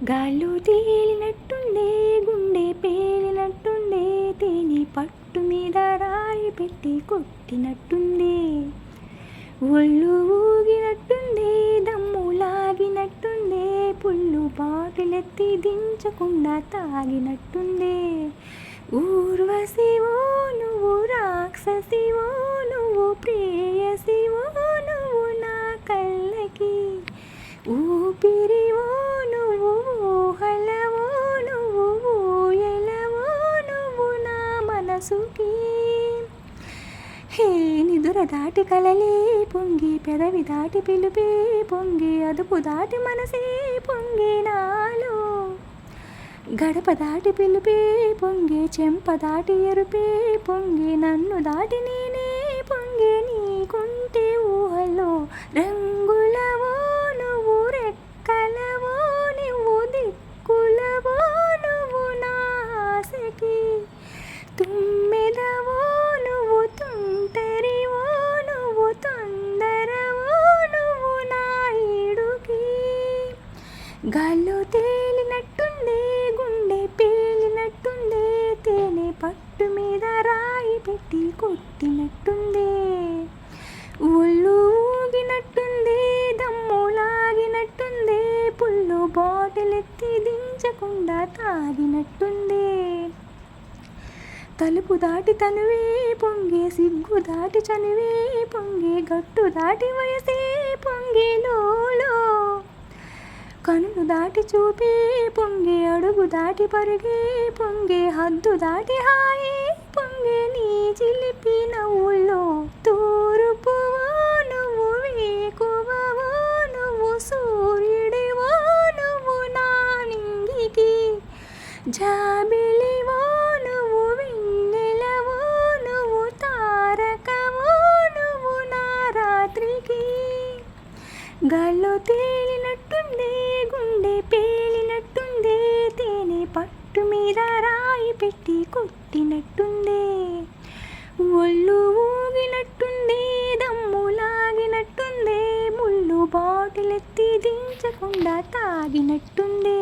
గాళ్ళు తేలినట్టుండే గుండె పేలినట్టుండే తేనె పట్టు మీద రాయి పెట్టి కొట్టినట్టుండే ఒళ్ళు ఊగినట్టుండే దమ్ము లాగినట్టుండే పుల్లు బాటిలెత్తి దించకుండా తాగినట్టుండే ఊర్వశివో నువ్వు రాక్షసి హే నిదుర దాటి కలలే పొంగి పెదవి దాటి పిలుపే పొంగి అదుపు దాటి మనసే పొంగి నాలో. గడప దాటి పిలుపే పొంగి చెంప దాటి ఎరుపే పొంగి నన్ను దాటి నేనే పొంగి నీకుంటే ఊహలో రంగు గాల్లో తేలినట్టుండే గుండె పేలినట్టుండే తేనె పట్టు మీద రాయి పెట్టి కొట్టినట్టుండే ఒళ్ళు ఊగినట్టుందే దమ్ము లాగినట్టుందే పుల్లు బాటిల్ ఎత్తి దించకుండా తాగినట్టుందే. తలుపు దాటి తనువే పొంగే సిగ్గు దాటి చనువే పొంగే గట్టు దాటి వయసే పొంగే లోలో కనులు దాటి చూపి పొంగే అడుగు దాటి పరుగే పొంగే హద్దు దాటి హాయి పొంగే నీ చిలిపి నవ్వుల్లో తూరుపు నువ్వు వేకువవో నువ్వు సూర్యుడివో నువ్వు నా నింగికి జాబిలివో నువ్వు వెన్నెలవో నువ్వు తారకవో నువ్వు నా రాత్రికి గల్లో తేలినట్టుండే కొట్టినట్టుందే. ఒళ్ళు ఊగినట్టుందే దమ్ము లాగినట్టుందే ముళ్ళు బాటిలెత్తి దించకుండా తాగినట్టుందే.